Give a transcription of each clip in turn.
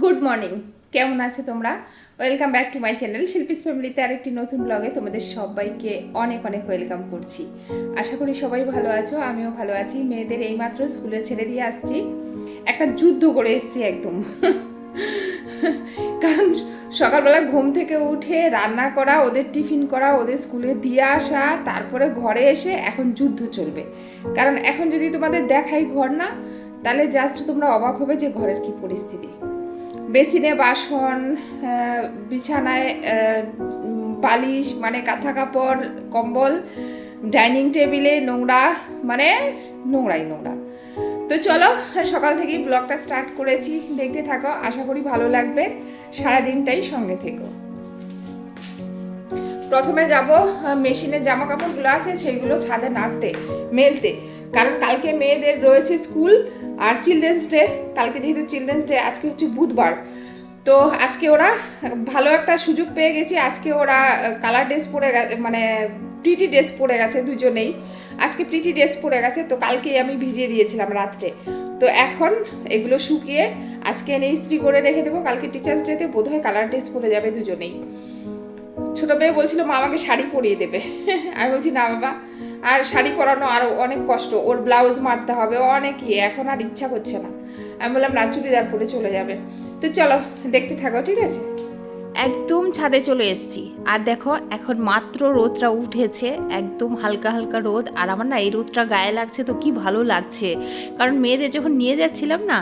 Good morning কেমন আছো তোমরা? Welcome back to my channel Shilpi's ফ্যামিলিতে আরেকটি নতুন ব্লগে তোমাদের সবাইকে অনেক অনেক ওয়েলকাম করছি। আশা করি সবাই ভালো আছো, আমিও ভালো আছি। মেয়েদের এইমাত্র স্কুলে ছেড়ে দিয়ে আসছি। একটা যুদ্ধ করে এসেছি একদম। কারণ সকালবেলা ঘুম থেকে উঠে রান্না করা, ওদের টিফিন করা, ওদের স্কুলে দিয়ে আসা, তারপরে ঘরে এসে এখন যুদ্ধ চলবে। কারণ এখন যদি তোমাদের দেখাই ঘর না, তাহলে জাস্ট তোমরা অবাক হবে যে ঘরের কি পরিস্থিতি। বেসিনে বাসন বিছানায় বালিশ মানে কাঁথা কাপড়, কম্বল, ডাইনিং টেবিলে নোংরা মানে নোংরাই নোংরা। তো চলো, সকাল থেকেই ব্লগটা স্টার্ট করেছি। দেখতে থাকো, আশা করি ভালো লাগবে। সারাদিনটাই সঙ্গে থেকো। প্রথমে যাব মেশিনে জামা কাপড়গুলো আছে সেগুলো ছাদে নাড়তে, মেলতে। কারণ কালকে মেয়েদের রয়েছে স্কুল আর চিলড্রেন্স ডে কালকে যেহেতু চিলড্রেন্স ডে আজকে হচ্ছে বুধবার। তো আজকে ওরা ভালো একটা সুযোগ পেয়ে গেছি। আজকে ওরা কালার ড্রেস পরে মানে প্রিটি ড্রেস পরে গেছে দুজনেই। আজকে প্রিটি ড্রেস পরে গেছে, তো কালকেই আমি ভিজিয়ে দিয়েছিলাম রাত্রে। তো এখন এগুলো শুকিয়ে আজকে এনে ইস্ত্রি করে রেখে দেবো। কালকে টিচার্স ডেতে বোধহয় কালার ড্রেস পরে যাবে দুজনেই। ছোট মেয়ে বলছিল, মা আমাকে শাড়ি পরিয়ে দেবে। আমি বলছি, না বাবা আর শাড়ি পরানো আরও অনেক কষ্ট। ওর ব্লাউজ মারতে হবে অনেক ইয়ে এখন আর ইচ্ছা করছে না। আমি বললাম না চুড়িদার পরে চলে যাবে। তো চলো, দেখতে থাকো, ঠিক আছে? একদম ছাদে চলে এসেছি। আর দেখো এখন মাত্র রোদটা উঠেছে একদম হালকা হালকা রোদ। আর আমার না এই রোদটা গায়ে লাগছে তো কি ভালো লাগছে। কারণ মেয়েদের যখন নিয়ে যাচ্ছিলাম না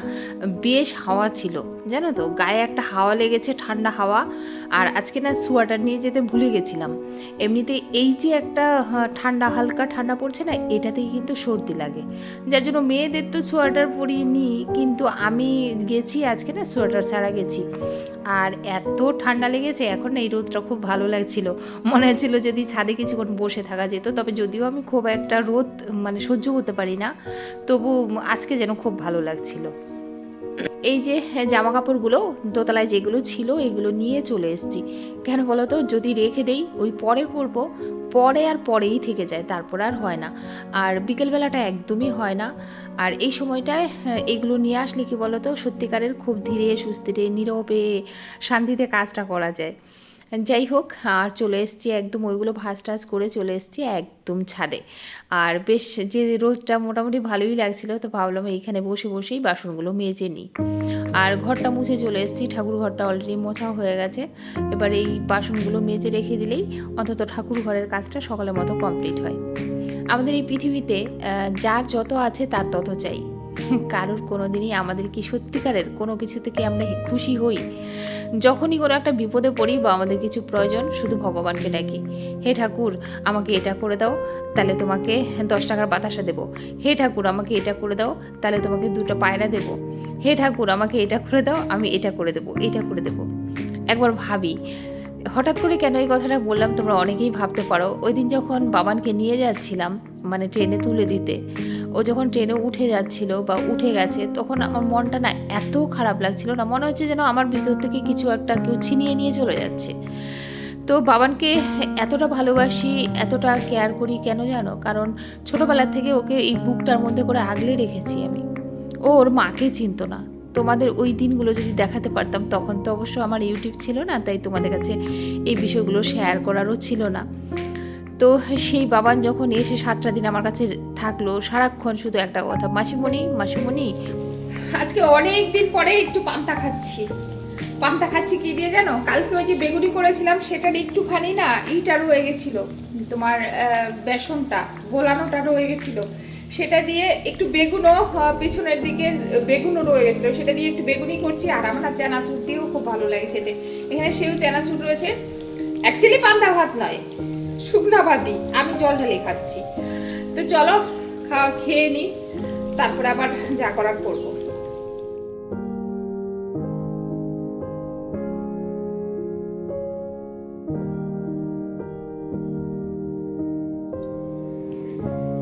বেশ হাওয়া ছিল জানো তো? গায়ে একটা হাওয়া লেগেছে ঠান্ডা হাওয়া। আর আজকে না সোয়াটার নিয়ে যেতে ভুলে গেছিলাম। এমনিতে এই যে একটা হ্যাঁ, ঠান্ডা হালকা ঠান্ডা পড়ছে না এটাতেই কিন্তু সর্দি লাগে। যার জন্য মেয়েদের তো সোয়াটার পরিয়ে নিই কিন্তু আমি গেছি আজকে না সোয়াটার ছাড়া গেছি। আর এত ঠান্ডা লেগেছে, এখন এই রোদটা খুব ভালো লাগছিল। মনে হচ্ছিল যদি ছাদে কিছুক্ষণ বসে থাকা যেত, তবে যদিও আমি খুব একটা রোদ মানে সহ্য করতে পারি না। তবু আজকে যেন খুব ভালো লাগছিল। এই যে জামা কাপড়গুলো দোতলায় যেগুলো ছিল, এগুলো নিয়ে চলে এসেছি। কেন বলো তো? যদি রেখে দেই ওই পরে করব পরে আর পরেই থেকে যায় তারপর আর হয় না। আর বিকেলবেলাটা একদমই হয় না। আর এই সময়টায় হ্যাঁ, এগুলো নিয়ে আসলে কি বলো তো? সত্যিকারের খুব ধীরে সুস্থিরে নীরবে শান্তিতে কাজটা করা যায়। যাই হোক, আর চলে এসেছি একদম ওইগুলো ভাজ টাজ করে চলে এসেছি একদম ছাদে। আর বেশ যে রোদটা মোটামুটি ভালোই লাগছিল, তো ভাবলাম এইখানে বসে বসেই বাসনগুলো মেজে নিই। আর ঘরটা মুছে চলে এসেছি, ঠাকুর ঘরটা অলরেডি মোছা হয়ে গেছে। এবার এই বাসনগুলো মেজে রেখে দিলেই অন্তত ঠাকুর ঘরের কাজটা সকালের মতো কমপ্লিট হয়। আমাদের এই পৃথিবীতে যার যত আছে তার তত চাই। কারোর কোনো দিনই আমাদের কি সত্যিকারের কোনো কিছু থেকে আমরা খুশি হই? যখনই কোনো একটা বিপদে পড়ি বা আমাদের কিছু প্রয়োজন, শুধু ভগবানকে ডাকি। হে ঠাকুর, আমাকে এটা করে দাও, তাহলে তোমাকে দশ টাকার বাতাসা দেবো। হে ঠাকুর, আমাকে এটা করে দাও, তাহলে তোমাকে দুটো পায়রা দেবো। হে ঠাকুর, আমাকে এটা করে দাও, আমি এটা করে দেবো, এটা করে দেবো। একবার ভাবি, হঠাৎ করে কেন এই কথাটা বললাম তোমরা অনেকেই ভাবতে পারো। ওই দিন যখন বাবানকে নিয়ে যাচ্ছিলাম মানে ট্রেনে তুলে দিতে ও যখন ট্রেনে উঠে যাচ্ছিল বা উঠে গেছে, তখন আমার মনটা না এত খারাপ লাগছিল না, মনে হচ্ছে যেন আমার ভিতর থেকে কিছু একটা কেউ ছিনিয়ে নিয়ে চলে যাচ্ছে। তো বাবানকে এতটা ভালোবাসি, এতটা কেয়ার করি কেন জানো? কারণ ছোটোবেলা থেকে ওকে এই বুকটার মধ্যে করে আগলে রেখেছি আমি। ও ওর মাকে চিনতো না। তোমাদের ওই দিনগুলো যদি দেখাতে পারতাম, তখন তো অবশ্য আমার ইউটিউব ছিল না, তাই তোমাদের কাছে এই বিষয়গুলো শেয়ার করারও ছিল না। তো সেই বাবান যখন এসে সাতটা দিন আমার কাছে থাকল, সারাক্ষণ শুধু একটা কথা, মাসিমণি মাসিমণি, আজকে অনেক দিন পরে একটু পান্তা খাচ্ছি। পান্তা খাচ্ছি কি দিয়ে জানো? কালকে ওই যে বেগুনি করেছিলাম, সেটার একটুখানি না ইটা রয়ে গেছিল, তোমার বেসনটা, গোলানোটা রয়ে গেছিল। সেটা দিয়ে একটু বেগুনও পিছনের দিকে বেগুনও রয়ে গেছিল। সেটা দিয়ে একটু বেগুনি করছি, আর আমার চানাচুর দিয়েও খুব ভালো লাগে খেতে। এখানে সেও চানাচুর রয়েছে। অ্যাকচুয়ালি পান্তা ভাত নয়। শুকনা ভাতই আমি জল ঢালে খাচ্ছি। তো চলো, খাওয়া খেয়ে নিই তারপরে আবার যা করার করব।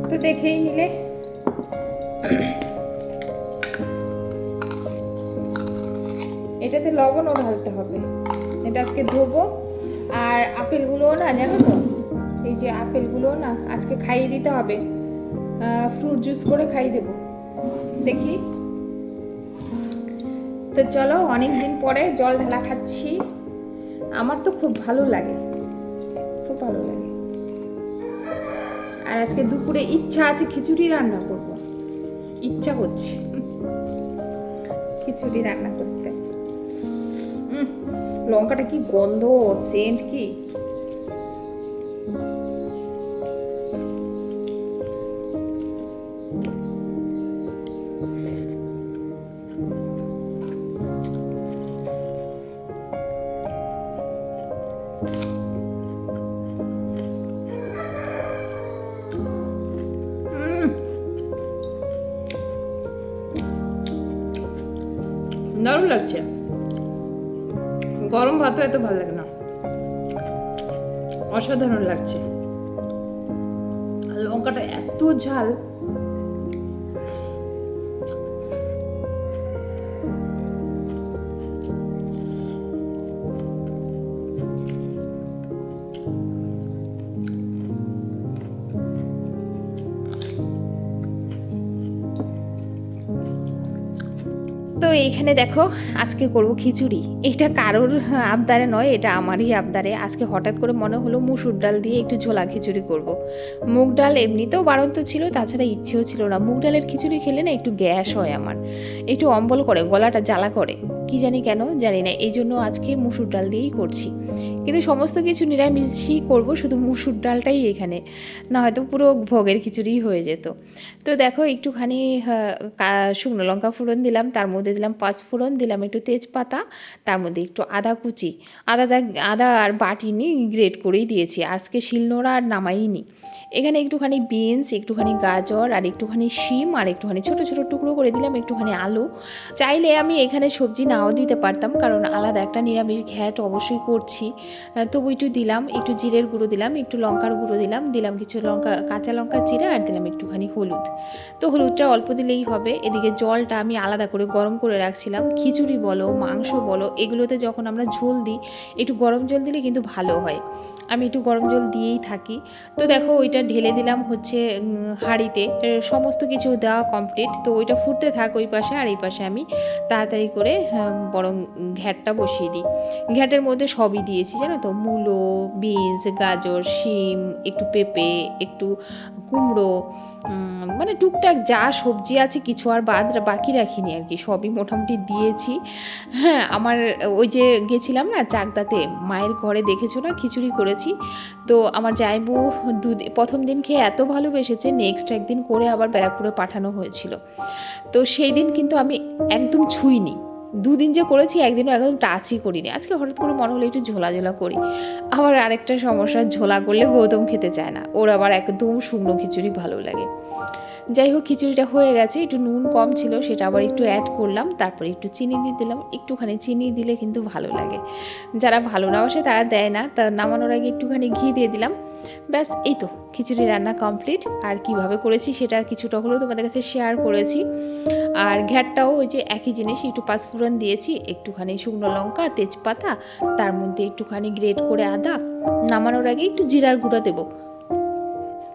তো দেখেই নিলে। এটাতে লবণও ঢালতে হবে। এটা আজকে ধোবো, আর আপেলগুলোও না জানো তো? এই যে আপেলগুলো না আজকে খাইয়ে দিতে হবে। ফ্রুট জুস করে খাইয়ে দেবো। দেখি। তো চলো অনেক দিন পরে জল ঢালা খাচ্ছি। আমার তো খুব ভালো লাগে। খুব ভালো লাগে। আর আজকে দুপুরে ইচ্ছা আছে খিচুড়ি রান্না করব। ইচ্ছা করছে খিচুড়ি রান্না করতে। লঙ্কাটা কি গন্ধ সেন্ট কি? দারুণ লাগছে? গরম ভাত এত ভালো লাগে না। অসাধারণ লাগছে। লঙ্কাটা এত ঝাল। তো এইখানে দেখো আজকে করব খিচুড়ি। এটা কারোর আবদারে নয় এটা আমারই আবদারে। আজকে হঠাৎ করে মনে হলো মুসুর ডাল দিয়ে একটু ঝোলা খিচুড়ি করব। মুগ ডাল এমনিতেও বাড়ন্ত ছিল তাছাড়া ইচ্ছেও ছিল না। মুগ ডালের খিচুড়ি খেলে না একটু গ্যাস হয় আমার। একটু অম্বল করে গলাটা জ্বালা করে। কি জানি কেন জানি না। এই জন্য আজকে মুসুর ডাল দিয়েই করছি। কিন্তু সমস্ত কিছু নিরামিষই করব শুধু মুসুর ডালটাই এখানে। না হয়তো পুরো ভোগের খিচুড়ি হয়ে যেত। তো দেখো একটুখানি আহ, শুকনো লঙ্কা ফোড়ন দিলাম তার মধ্যে দিলাম পাঁচ ফোড়ন, দিলাম একটু তেজপাতা, তার মধ্যে একটু আদা কুচি। আদা আদা আর বাটি বাটিনি গ্রেট করেই দিয়েছি, আজকে শিলনোড়া আর নামাইনি। এখানে একটুখানি বিনস, একটুখানি গাজর, আর একটুখানি শিম, আর একটুখানি ছোট ছোট টুকরো করে দিলাম, একটুখানি আলু। চাইলে আমি এখানে সবজি নাও দিতে পারতাম, কারণ আলাদা একটা নিরামিষ ঘ্যাট অবশ্যই করছি। তবু একটু দিলাম, একটু জিরের গুঁড়ো দিলাম, একটু লঙ্কার গুঁড়ো দিলাম দিলাম কিছু লঙ্কা, কাঁচা লঙ্কা জিরা, আর দিলাম একটুখানি হলুদ। তো হলুদটা অল্প দিলেই হবে, এদিকে জলটা আমি আলাদা করে গরম করে রাখছিলাম খিচুড়ি বলো, মাংস বলো, এগুলোতে যখন আমরা ঝোল দিই, একটু গরম জল দিলে কিন্তু ভালো হয়। আমি একটু গরম জল দিয়েই থাকি। তো দেখো ওইটা ঢেলে দিলাম হচ্ছে হাঁড়িতে। সমস্ত কিছু দেওয়া কমপ্লিট তো ওইটা ফুটতে থাক ওই পাশে আর এই পাশে আমি তাড়াতাড়ি করে বরং ঘ্যাটটা বসিয়ে দিই। ঘ্যাটের মধ্যে সবই দিয়েছি, জানো তো? মূলো, বিনস, গাজর, শিম, একটু পেঁপে, একটু কুমড়ো মানে টুকটাক যা সবজি আছে কিছু আর বাদ বাকি রাখিনি আর কি। সবই মোটামুটি দিয়েছি। হ্যাঁ আমার ওই যে গেছিলাম না চাকদাতে, মায়ের ঘরে দেখেছ না? খিচুড়ি করেছি। তো আমার জায়বু দু প্রথম দিন খেয়ে এত ভালোবেসেছে নেক্সট একদিন করে আবার ব্যারাকপুরে পাঠানো হয়েছিল। তো সেই দিন কিন্তু আমি একদম ছুঁইনি। দুদিন যে করেছি, একদিনও একদম টাচই করিনি। আজকে হঠাৎ করে মনে হলো একটু ঝোলা ঝোলা করি। আবার আরেকটা সমস্যা, ঝোলা করলে গৌতম খেতে চায় না। ওর আবার একদম শুকনো খিচুড়ি ভালো লাগে। যাই হোক, খিচুড়িটা হয়ে গেছে। একটু নুন কম ছিল, সেটা আবার একটু অ্যাড করলাম। তারপরে একটু চিনি দিয়ে দিলাম। একটুখানি চিনি দিলে কিন্তু ভালো লাগে। যারা ভালো না বাসে তারা দেয় না। তা নামানোর আগে একটুখানি ঘি দিয়ে দিলাম। ব্যাস, এই তো, খিচুড়ি রান্না কমপ্লিট আর কীভাবে করেছি সেটা কিছুটা হলেও তোমাদের কাছে শেয়ার করেছি। আর ঘ্যাটটাও ওই যে একই জিনিস, একটু পাঁচফোড়ন দিয়েছি। একটুখানি শুকনো লঙ্কা, তেজপাতা, তার মধ্যে একটুখানি গ্রেট করে আদা। নামানোর আগে একটু জিরার গুঁড়ো দেবো।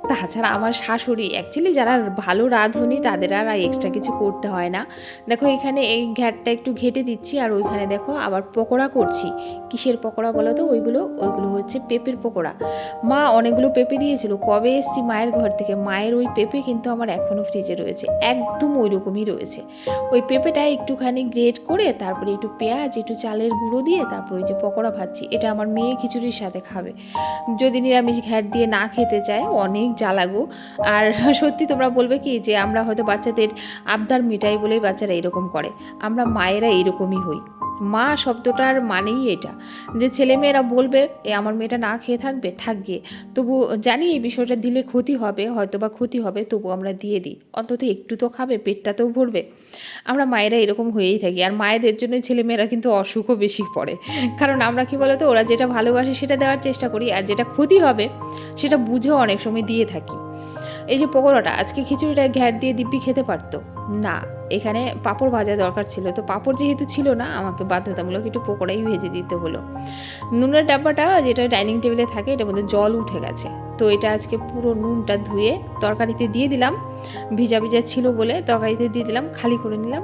তাছাড়া আমার শাশুড়ি অ্যাকচুয়ালি যারা ভালো রাঁধুনি, তাদের আর এক্সট্রা কিছু করতে হয় না। দেখো এখানে এই ঘ্যাটটা একটু ঘেটে দিচ্ছি আর ওইখানে দেখো আবার পকোড়া করছি। কিসের পকোড়া বলো তো? ওইগুলো ওইগুলো হচ্ছে পেঁপের পকোড়া। মা অনেকগুলো পেঁপে দিয়েছিল। কবে এসছি মায়ের ঘর থেকে? মায়ের ওই পেঁপে কিন্তু আমার এখনও ফ্রিজে রয়েছে। একদম ওই রকমই রয়েছে। ওই পেঁপেটা একটুখানি গ্রেট করে তারপরে একটু পেঁয়াজ, একটু চালের গুঁড়ো দিয়ে তারপর ওই যে পকোড়া ভাজছি। এটা আমার মেয়ে খিচুড়ির সাথে খাবে। যদি নিরামিষ ঘ্যাট দিয়ে না খেতে চায়, অনেক জ্বালাগো আর সত্যি তোমরা বলবে কি যে আমরা হয়তো বাচ্চাদের আবদার মিটাই বলেই বাচ্চারা এরকম করে। আমরা মায়েরা এরকমই হই। মা শব্দটার মানেই এটা, যে ছেলেমেয়েরা বলবে, এ আমার মেয়েটা না খেয়ে থাকবে থাকবে। তবু জানি এই বিষয়টা দিলে ক্ষতি হবে হয়তো বা ক্ষতি হবে, তবু আমরা দিয়ে দিই। অন্তত একটু তো খাবে পেটটা তো ভরবে। আমরা মায়েরা এরকম হয়েই থাকি, আর মায়েদের জন্য ছেলেমেয়েরা কিন্তু অসুখও বেশি পড়ে। কারণ আমরা কি বলতো, ওরা যেটা ভালোবাসে সেটা দেওয়ার চেষ্টা করি, আর যেটা ক্ষতি হবে, সেটা বুঝেও অনেক সময় দিয়ে থাকি। এই যে পকোড়াটা, আজকে খিচুড়িটা ঘ্যাট দিয়ে দিব্যি খেতে পারতো? না। এখানে পাঁপড় ভাজা দরকার ছিল। তো পাঁপড় যেহেতু ছিল না, আমাকে বাধ্যতামূলক একটু পকোড়াই ভেজে দিতে হলো। নুনের ডাব্বাটা যেটা ডাইনিং টেবিলে থাকে, এটার মধ্যে জল উঠে গেছে। তো এটা আজকে পুরো নুনটা ধুয়ে তরকারিতে দিয়ে দিলাম। ভিজা ভিজা ছিল বলে তরকারিতে দিয়ে দিলাম, খালি করে নিলাম।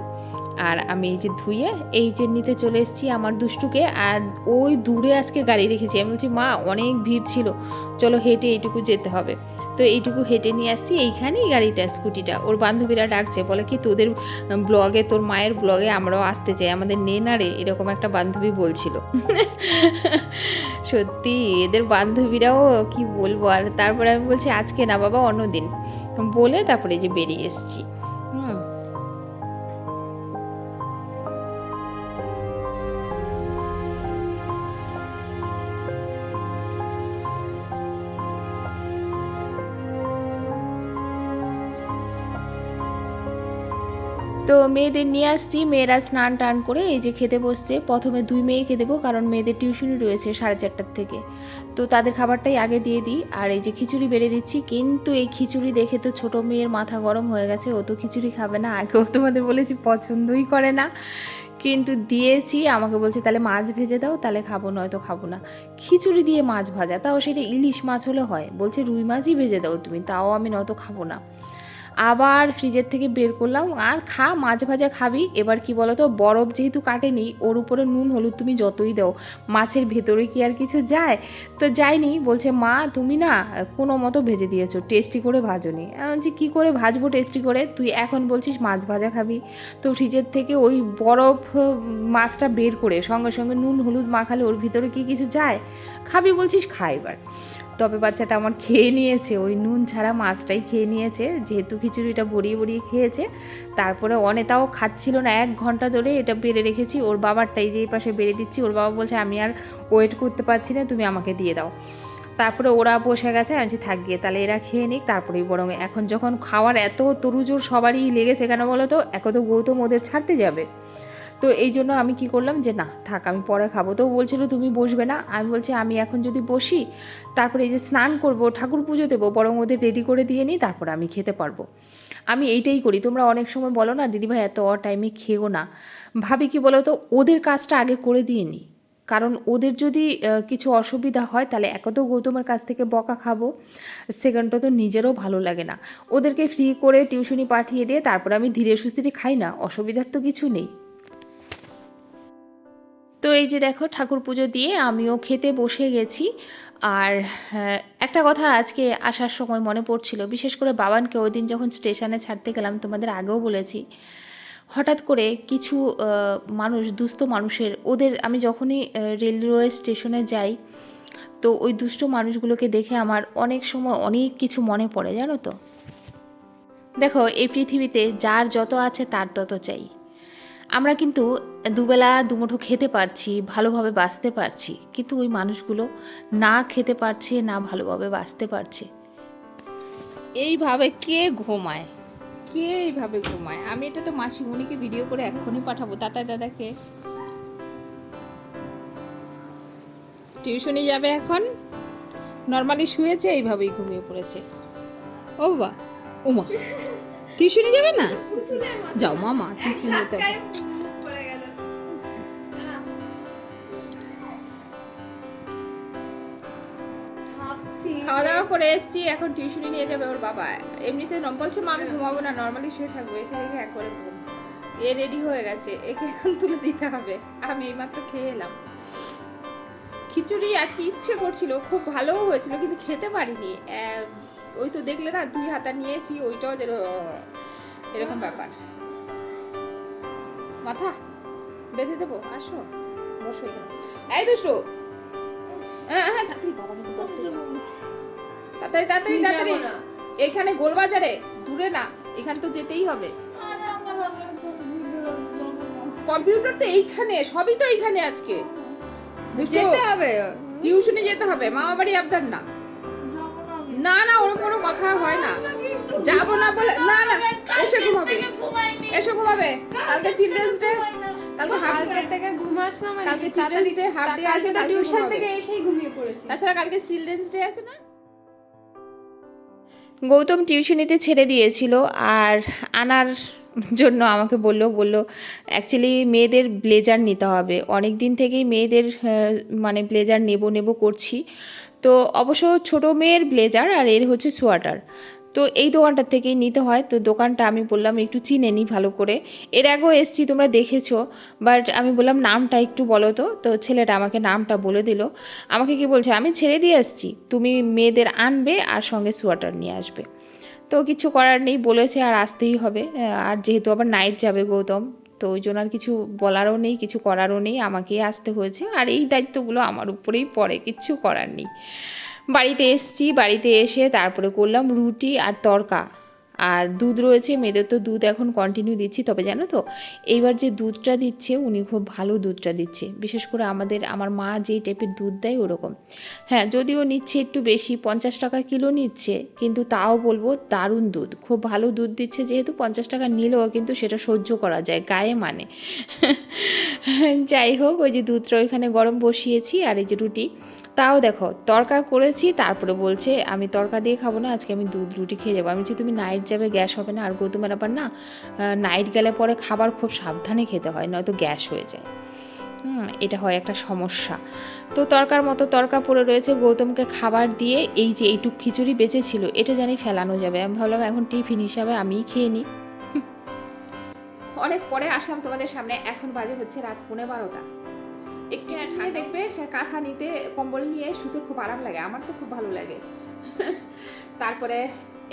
আর আমি এই যে ধুয়ে, এই যে নিতে চলে এসেছি আমার দুষ্টুকে, আর ওই দূরে আজকে গাড়ি রেখেছি। আমি বলছি, মা, অনেক ভিড় ছিল। চলো হেঁটে এইটুকু যেতে হবে। তো এইটুকু হেঁটে নিয়ে আসছি। এইখানেই গাড়িটা, স্কুটিটা। ওর বান্ধবীরা ডাকছে, বলে কি, তোদের ব্লগে, তোর মায়ের ব্লগে আমরাও আসতে চাই। আমাদের নে না রে এরকম একটা বান্ধবী বলছিল। সত্যি, এদের বান্ধবীরাও কি বলব? আর তারপরে আমি বলছি, আজকে না বাবা, অন্যদিন। বলে তারপরে যে বেরিয়ে এসেছি। তো মেয়েদের নিয়ে আসছি। মেয়েরা স্নান টান করে এই যে খেতে বসছে। প্রথমে দুই মেয়েকে দেবো, কারণ মেয়েদের টিউশনই রয়েছে সাড়ে চারটার থেকে। তো তাদের খাবারটাই আগে দিয়ে দিই। আর এই যে খিচুড়ি বেড়ে দিচ্ছি, কিন্তু এই খিচুড়ি দেখে তো ছোট মেয়ের মাথা গরম হয়ে গেছে। ও তো খিচুড়ি খাবে না। আগেও তোমাদের বলেছি পছন্দই করে না। কিন্তু দিয়েছি, আমাকে বলছে, তাহলে মাছ ভেজে দাও, তাহলে খাব, নয়তো খাব না। খিচুড়ি দিয়ে মাছ ভাজা, তাও সেটা ইলিশ মাছ হলে হয়। বলছে, রুই মাছই ভেজে দাও তুমি, তাও আমি নয়তো খাব না। আবার ফ্রিজের থেকে বের করলাম আর খা মাছ ভাজা খাবি। এবার কি বলতো, বরফ যেহেতু কাটেনি, ওর উপরে নুন, হলুদ তুমি যতই দাও, মাছের ভেতরে কি আর কিছু যায়? তো যায়নি, বলছে, মা, তুমি না কোনো মতো ভেজে দিয়েছ, টেস্টি করে ভাজনি। বলছি, কী করে ভাজবো টেস্টি করে? তুই এখন বলছিস মাছ ভাজা খাবি। তো ফ্রিজের থেকে ওই বরফ, মাছটা বের করে সঙ্গে সঙ্গে নুন, হলুদ মাখালে ওর ভিতরে কি কিছু যায়? খাবি বলছিস, খা এবার। তবে বাচ্চাটা আমার খেয়ে নিয়েছে, ওই নুন ছাড়া মাছটাই খেয়ে নিয়েছে, যেহেতু খিচুড়িটা ভরিয়ে ভরিয়ে খেয়েছে, তারপরে অনেতাও খাচ্ছিল না, এক ঘণ্টা ধরে এটা বেড়ে রেখেছি, ওর বাবারটাই যে এই পাশে বেড়ে দিচ্ছি, ওর বাবা বলছে, আমি আর ওয়েট করতে পারছি না, তুমি আমাকে দিয়ে দাও। তারপরে ওরা বসে গেছে, আমি থাক গিয়ে, তাহলে এরা খেয়ে নিক, তারপরেই বরং এখন যখন খাওয়ার এত তরুজোর সবারই লেগেছে কেন বলো তো, এক তো গৌতম ওদের ছাড়তে যাবে। তো এই জন্য আমি কি করলাম যে, না, থাক, আমি পরে খাব। তো বলছিল, তুমি বসবে না। আমি বলছি, আমি এখন যদি বসি, তারপরে এই যে স্নান করব, ঠাকুর পুজো দেবো, বরং ওদের রেডি করে দিয়ে নিই, তারপর আমি খেতে পারব। আমি এইটাই করি। তোমরা অনেক সময় বলো না দিদিভাই এত অ টাইমে খেও না। ভাবি কি বলো তো ওদের কাজটা আগে করে দিয়ে নিই। কারণ ওদের যদি কিছু অসুবিধা হয়, তাহলে এক তো গৌতমের কাছ থেকে বকা খাব সেকেন্ডটা তো নিজেরও ভালো লাগে না। ওদেরকে ফ্রি করে টিউশনি পাঠিয়ে দিয়ে, তারপরে আমি ধীরে সুস্থিরে খাই না, অসুবিধার তো কিছু নেই। তো এই যে দেখো ঠাকুর পুজো দিয়ে আমিও খেতে বসে গেছি। আর হ্যাঁ, একটা কথা আজকে আসার সময় মনে পড়ছিল বিশেষ করে বাবানকে ওই দিন যখন স্টেশনে ছাড়তে গেলাম তোমাদের আগেও বলেছি হঠাৎ করে কিছু মানুষ দুস্থ মানুষের ওদের আমি যখনই রেলওয়ে স্টেশনে যাই তো ওই দুষ্ট মানুষগুলোকে দেখে আমার অনেক সময় অনেক কিছু মনে পড়ে জানো তো? দেখো এই পৃথিবীতে যার যত আছে তার তত চাই। আমরা কিন্তু দুবেলা দুমুঠো খেতে পারছি, ভালোভাবে বাঁচতে পারছি, কিন্তু ওই মানুষগুলো না খেতে পারছে, না ভালোভাবে বাঁচতে পারছে। এইভাবে কে ঘুমায়? কে এইভাবে ঘুমায়? আমি এটা তো মাসিমণিকে ভিডিও করে এক্ষুনি পাঠাবো। দাদা দাদাকে। টিউশনি যাবে এখন? নর্মালি শুয়েছে, এইভাবেই ঘুমিয়ে পড়েছে। ও বাবা ওমা টিউশনি যাবে না? যাও মামা টিউশন যেতে। খাওয়া দাওয়া করে এসেছি এখন টিউশনি নিয়ে যাবে ওর বাবা। এমনিতে বলছে মা আমি ঘুমাবো না নর্মালি শুয়ে থাকব। এসে দেখে একবারে ঘুম। এ রেডি হয়ে গেছে একে এখন তুলে দিতে হবে। আমি এইমাত্র খেয়ে এলাম। খিচুড়ি আজকে ইচ্ছে করছিল খুব ভালোও হয়েছিল কিন্তু খেতে পারিনি। ওই তো দেখলে না দুই হাতা নিয়েছি ওইটাও যেন এরকম ব্যাপার। মাথা বেঁধে দেবো আসো বসো এখানে। এই দুষ্টু! হ্যাঁ হ্যাঁ তাড়াতাড়ি বাবা কিন্তু তাড়াতাড়ি তাড়াতাড়ি তাড়াতাড়ি। এইখানে গোলবাজারে দূরে না এখানে তো যেতেই হবে। কম্পিউটার তো এইখানে সবই তো এইখানে আজকে। যেতে হবে। টিউশনে যেতে হবে মামা বাড়ি আবদার না। না না ওরকম কোনো কথা হয় না। যাব না বলে না না এসে ঘুমাবে। এসে ঘুমাবে। কালকে চিলড্রেন্স ডে কালকে হাফ কালকে থেকে ঘুমাস না মানে কালকে কি? Children's Day, half আছে, তো টিউশন থেকে এসেই ঘুমিয়ে পড়েছি। তাছাড়া কালকে চিলড্রেন্স ডে আছে না? গৌতম টিউশনিতে ছেড়ে দিয়েছিল আর আনার জন্য আমাকে বলল বলল অ্যাকচুয়ালি মেয়েদের ব্লেজার নিতে হবে। অনেক দিন থেকেই মেয়েদের মানে ব্লেজার নেব নেব করছি। তো অবশ্য ছোট মেয়ের ব্লেজার আর এর হচ্ছে সোয়াটার। তো এই দোকানটার থেকেই নিতে হয়। তো দোকানটা আমি বললাম একটু চিনে নিই ভালো করে। এর আগেও এসছি, তোমরা দেখেছ। বাট আমি বললাম, নামটা একটু বলো তো। তো ছেলেটা আমাকে নামটা বলে দিল। আমাকে কি বলছে, আমি ছেড়ে দিয়ে আসছি তুমি মেয়েদের আনবে আর সঙ্গে সোয়াটার নিয়ে আসবে। তো কিছু করার নেই, বলেছে আর আসতেই হবে। আর যেহেতু আবার নাইট যাবে গৌতম তো ওই জন্য আর কিছু বলারও নেই, কিছু করারও নেই। আমাকেই আসতে হয়েছে আর এই দায়িত্বগুলো আমার উপরেই পড়ে, কিচ্ছু করার নেই। বাড়িতে এসছি, বাড়িতে এসে তারপরে করলাম রুটি আর তরকা। আর দুধ রয়েছে, মেয়েদের তো দুধ এখন কন্টিনিউ দিচ্ছি। তবে জানো তো, এইবার যে দুধটা দিচ্ছে, উনি খুব ভালো দুধটা দিচ্ছে। বিশেষ করে আমাদের, আমার মা যেই টাইপের দুধ দেয় ওরকম। হ্যাঁ যদিও নিচ্ছে একটু বেশি, পঞ্চাশ টাকা কিলো নিচ্ছে, কিন্তু তাও বলব দারুণ দুধ। খুব ভালো দুধ দিচ্ছে যেহেতু পঞ্চাশ টাকা নিলেও কিন্তু সেটা সহ্য করা যায়, গায়ে মানে। যাই হোক, ওই যে দুধটা ওইখানে গরম বসিয়েছি, আর এই যে রুটি। তাও দেখো, তরকা করেছি, তারপরে বলছে, আমি তরকা দিয়ে খাব না, আজকে আমি দুধ রুটি খেয়ে যাব। আমি বলছি, তুমি নাইট যাবে গ্যাস হবে না, আর গৌতমের আবার না নাইট গেলে পরে খাবার খুব সাবধানে খেতে হয়, নয়তো গ্যাস হয়ে যায়। এটা হয় একটা সমস্যা। তো তরকার মতো তরকা পড়ে রয়েছে, গৌতমকে খাবার দিয়ে এই যে এইটুক খিচুড়ি বেঁচেছিল, এটা জানি ফেলানো যাবে। আমি ভাবলাম, এখন টিফিন হিসাবে আমিই খেয়ে নিই। অনেক পরে আসলাম তোমাদের সামনে, এখন বাজে হচ্ছে রাত পৌনে বারোটা। একটু ঠান্ডা দেখবে কাঁথা নিতে কম্বল নিয়ে শুতে খুব আরাম লাগে, আমার তো খুব ভালো লাগে। তারপরে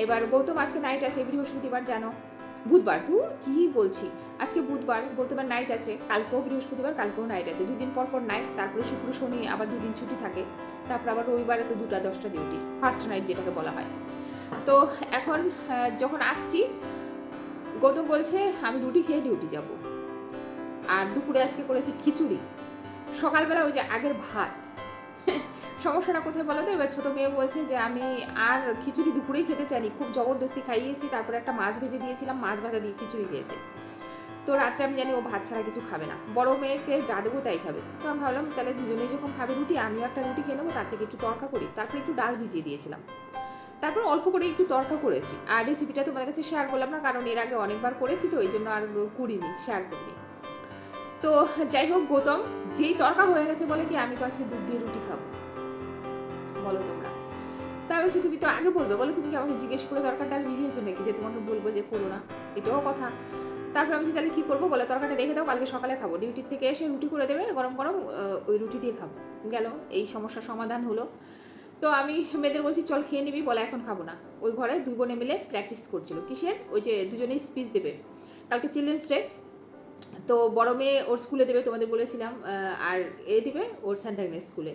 এবার গৌতম, আজকে নাইট আছে, বৃহস্পতিবার জানো। বুধবার তুই কি বলছি, আজকে বুধবার, গৌতমের নাইট আছে, কালকেও বৃহস্পতিবার, কালকেও নাইট আছে। দুদিন পর পর নাইট তারপরে শুক্র, শনি, আবার দুদিন ছুটি থাকে। তারপর আবার রবিবারে তো দুটা, দশটা ডিউটি ফার্স্ট নাইট যেটাকে বলা হয়। তো এখন যখন আসছি, গৌতম বলছে, আমি রুটি খেয়ে ডিউটি যাব। আর দুপুরে আজকে করেছি খিচুড়ি। সকালবেলা ওই যে আগের ভাত। সমস্যাটা কোথায় বলো তো? এবার ছোটো মেয়ে বলছে যে, আমি আর খিচুড়ি দুপুরেই খেতে চাইনি। খুব জবরদস্তি খাইয়েছি। তারপরে একটা মাছ ভেজে দিয়েছিলাম। মাছ ভাজা দিয়ে খিচুড়ি খেয়েছে। তো রাত্রে আমি জানি ও ভাত ছাড়া কিছু খাবে না। বড় মেয়েকে যা দেবো তাই খাবে। তো আমি ভাবলাম, তাহলে দুজনেই যখন খাবে রুটি, আমিও একটা রুটি খেয়ে নেব। তার থেকে একটু তরকা করি। তারপরে একটু ডাল ভিজিয়ে দিয়েছিলাম। তারপর অল্প করে একটু তরকা করেছি। আর রেসিপিটা তোমাদের কাছে শেয়ার করলাম না, কারণ এর আগে অনেকবার করেছি তো, ওই জন্য আর করিনি শেয়ার করিনি। তো যাই হোক, গৌতম, যেই তরকা হয়ে গেছে বলে কি আমি তো আজকে দুধ দিয়ে রুটি খাব? বলো তোমরা। তা বলছি, তুমি তো আগে বলবে, বলো তুমি কি আমাকে জিজ্ঞেস করে তরকার ডাল ভিজিয়েছো নাকি? যে তোমাকে বলব যে করো না, এটাও কথা। তারপর আমি তাহলে কি করব? বলে, তরকাটা রেখে দাও, কালকে সকালে খাব। ডিউটির থেকে এসে রুটি করে দেবে, গরম গরম ওই রুটি দিয়ে খাব। গেল, এই সমস্যার সমাধান হলো। তো আমি মেয়েদের বলছি, চল খেয়ে নিবি, বলে এখন খাব না। ওই ঘরে দুই বোনে মিলে প্র্যাকটিস করছিল। কিসের? ওই যে দুজনেই স্পিচ দেবে। কালকে চিলড্রেন্স ডে তো বড় মেয়ে ওর স্কুলে দেবে তোমাদের বলেছিলাম আর এ দেবে ওর স্যান্টাইনের স্কুলে।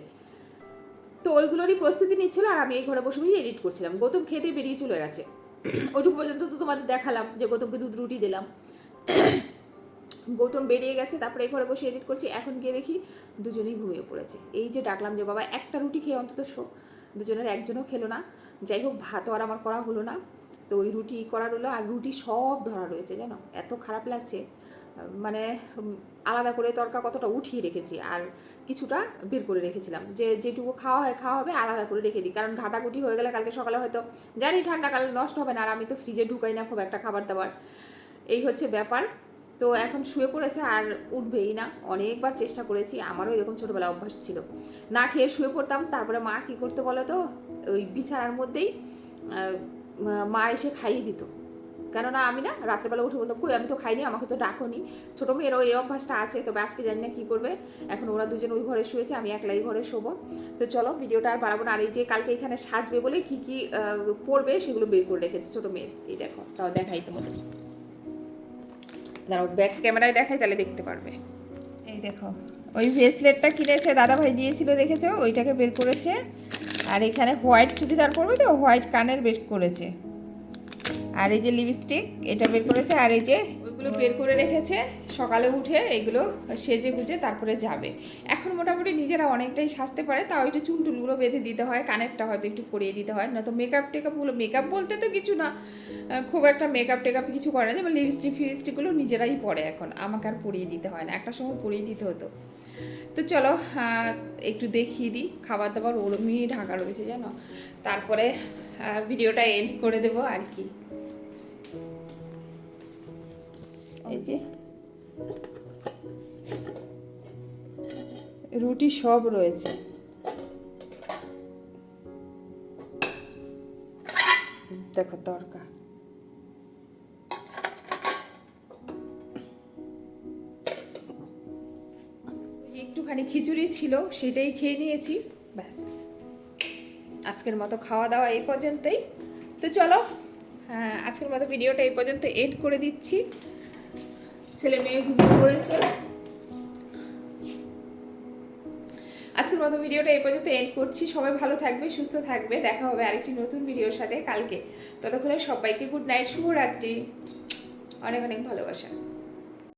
তো ওইগুলোরই প্রস্তুতি নিচ্ছিল আর আমি এই ঘরে বসে বসে এডিট করছিলাম। গৌতম খেতে বেরিয়ে চলে গেছে। ওইটুকু পর্যন্ত তো তোমাদের দেখালাম যে গৌতমকে দুধ রুটি দিলাম। গৌতম বেরিয়ে গেছে, তারপরে এই ঘরে বসে এডিট করছি। এখন গিয়ে দেখি দুজনেই ঘুমিয়ে পড়েছে। এই যে ডাকলাম যে, বাবা, একটা রুটি খেয়ে অন্তত শো। দুজনের একজনও খেলো না। যাই হোক, ভাতও আর আমার করা হলো না। তো ওই রুটি করা রইল আর রুটি সব ধরা রয়েছে, জানো? এত খারাপ লাগছে। মানে আলাদা করে তরকা কতটা উঠিয়ে রেখেছি আর কিছুটা বের করে রেখেছিলাম। যে যেটুকু খাওয়া হয় খাওয়া হবে, আলাদা করে রেখে দিই। কারণ ঘাটাঘুটি হয়ে গেলে কালকে সকালে হয়তো জানি ঠান্ডাকালে নষ্ট হবে না আর আমি তো ফ্রিজে ঢুকাই না খুব একটা খাবার দাবার। এই হচ্ছে ব্যাপার। তো এখন শুয়ে পড়েছে আর উঠবেই না। অনেকবার চেষ্টা করেছি, আমারও এরকম ছোটোবেলা অভ্যাস ছিল। না খেয়ে শুয়ে পড়তাম, তারপরে মা কী করতো বলো তো ওই বিছানার মধ্যেই মা এসে খাইয়ে দিত। কেননা আমি না রাত্রেবেলা উঠে বলতাম, কই, আমি তো খাইনি, আমাকে তো ডাকনি। ছোটো মেয়েরও এই অভ্যাসটা আছে তবে আজকে জানি না কী করবে। এখন ওরা দুজন ওই ঘরে শুয়েছে, আমি একলাই ঘরে শোবো। তো চলো, ভিডিওটা আর বাড়াবো না। আর এই যে কালকে এখানে সাজবে বলে কি কি পড়বে সেগুলো বের করে রেখেছে ছোটো মেয়ে। এই দেখো, তাও দেখাই তোমাদের। দাঁড়াও ব্যাক ক্যামেরায় দেখাই, তাহলে দেখতে পারবে। এই দেখো, ওই ব্রেসলেটটা কিনেছে দাদা ভাই দিয়েছিল, দেখেছ? ওইটাকে বের করেছে। আর এখানে হোয়াইট চুড়িদার পরবে তো হোয়াইট কানের বের করেছে। আর এই যে লিপস্টিক, এটা বের করেছে আর এই যে ওইগুলো বের করে রেখেছে। সকালে উঠে এগুলো সেজে গুজে তারপরে যাবে। এখন মোটামুটি নিজেরা অনেকটাই সাজতে পারে, তাও একটু চুল টুলগুলো বেঁধে দিতে হয়, কানেরটা হয়তো একটু পরিয়ে দিতে হয়, নয়তো মেকআপ টেকআপগুলো মেকআপ বলতে তো কিছু না। খুব একটা মেকআপ টেকআপ কিছু করে না, যেমন লিপস্টিক ফিপস্টিকগুলো নিজেরাই পরে এখন, আমাকে আর পরিয়ে দিতে হয় না, একটা সময় পরিয়ে দিতে হতো। তো চলো একটু দেখিয়ে দিই, খাবার দাবার ওরমই ঢাকা রয়েছে জানো। তারপরে ভিডিওটা এন্ড করে দেবো আর কি। এই যে। রুটি সব রয়েছে। দেখো তরকা। একটুখানি খিচুড়ি ছিল সেটাই খেয়ে নিয়েছি। ব্যাস। আজকের মতো খাওয়া দাওয়া এই পর্যন্তই। তো চলো হ্যাঁ, আজকের মতো ভিডিওটা এই পর্যন্ত এড করে দিচ্ছি। ছেলে মেয়ে ঘুমিয়ে পড়েছে। আজকের মতো ভিডিওটা এই পর্যন্ত এন্ড করছি। সবাই ভালো থাকবে, সুস্থ থাকবে। দেখা হবে আরেকটি নতুন ভিডিওর সাথে কালকে। ততক্ষণে সবাইকে গুড নাইট শুভরাত্রি। অনেক অনেক ভালোবাসা।